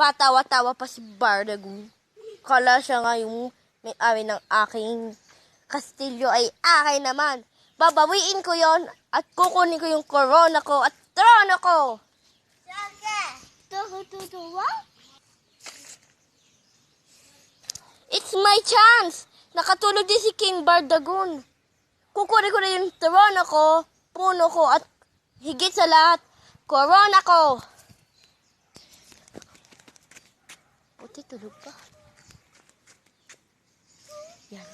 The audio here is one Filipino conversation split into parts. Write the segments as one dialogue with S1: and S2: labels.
S1: Patawa-tawa pa si Bardagun. Kala siya nga yung may-ari ng aking kastilyo ay akin naman. Babawiin ko yon at kukunin ko yung corona ko at trono ko. It's my chance! Nakatulog din si King Bardagun. Kukunin ko na yung trono ko, puno ko, at higit sa lahat, corona ko. Puti, tulog pa. Yan.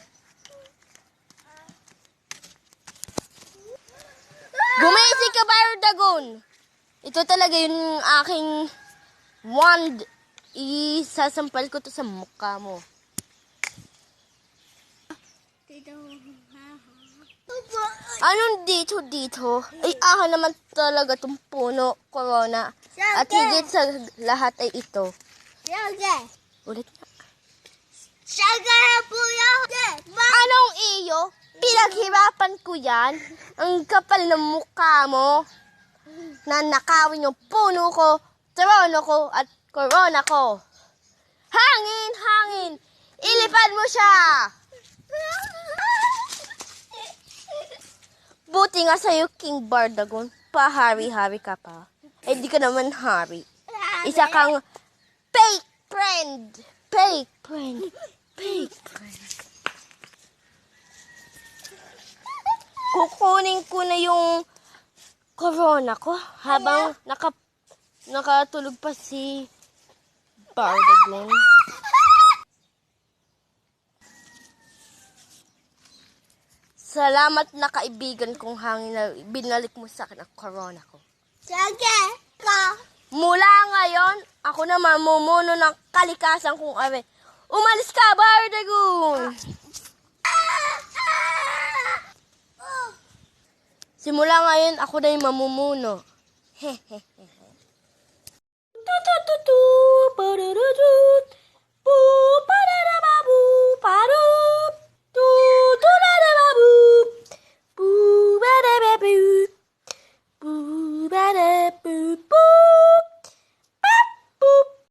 S2: Gumising
S1: ka, Bardagun! Ito talaga yung aking wand. Isasampal ko to sa mukha mo. Anong dito dito? Ay, aha naman talaga tong puno, corona.
S2: At higit
S1: sa lahat ay ito. Ulit nga.
S2: Anong
S1: iyo? Pinaghirapan ko yan. Ang kapal ng mukha mo. Na nakawin yung puno ko, trono ko, at corona ko. Hangin, hangin! Ilipan mo siya! Buti nga sa'yo, King Bardagon. Pahari-hari ka pa. Eh, di ka naman hari.
S2: Isa kang
S1: fake friend. Fake friend. Fake friend. Kukunin ko na yung corona ko habang naka, nakatulog pa si Bardagon. Salamat na kaibigan kong hangin na binalik mo sa akin ang corona ko. Mula ngayon, ako na mamumuno ng kalikasan kung ame. Umalis ka, Bardagoon! Simula ngayon, ako na yung mamumuno. Hehehe. Tutututu, parurutut, pu, pararababu, parup, tu, turarababu, pu, barababu, pu, barabu, pu.